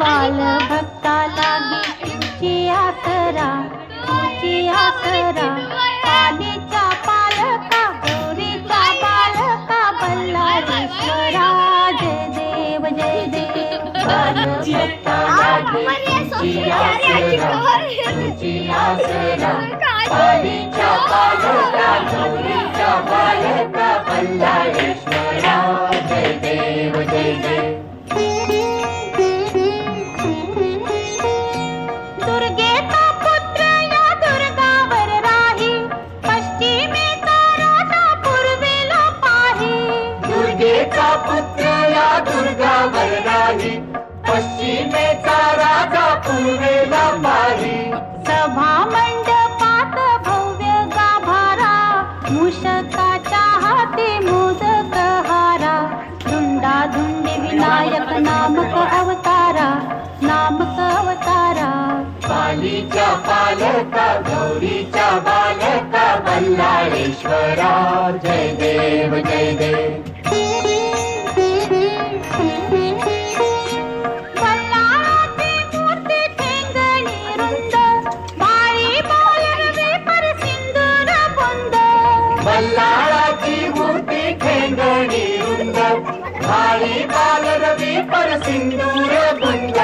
बाल भक्ता लागे तुझी आसरा तुझी आसरा पालीच्या पालका गौरीचा बालका बल्लाळेश्वरा जय देव जय देव। बाल भक्ता लागे तुझी आसरा तुझी आसरा पालीच्या पालका गौरीचा पुत्र या दुर्गावर राही पश्चिमेचा राजा पूर्वेला पाही सभा मंडपात भव्य गाभारा. मूषकाच्या हाती मोदक हारा. धुंडा धुंडी विनायक नामक अवतारा. नामक अवतारा. पालीच्या पालका गौरीच्या बालका बल्लाळेश्वरा. जय देव जय देव. भाळी बालरवी पर सिंदूर बुंद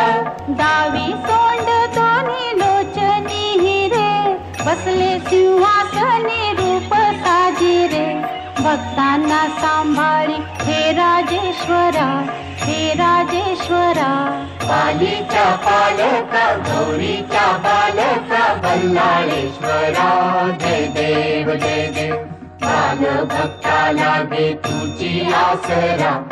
डावी सोंड दोन्ही लोचनी हिरे. बसले सिंहासनी रूप साजिरे. भक्तांना सांभाळी हे राजेश्वरा हे राजेश्वरा. पालीच्या पालका गौरीच्या बालका बल्लाळेश्वरा. जय देव जय देव. बाल भक्ताला तुझी आसरा.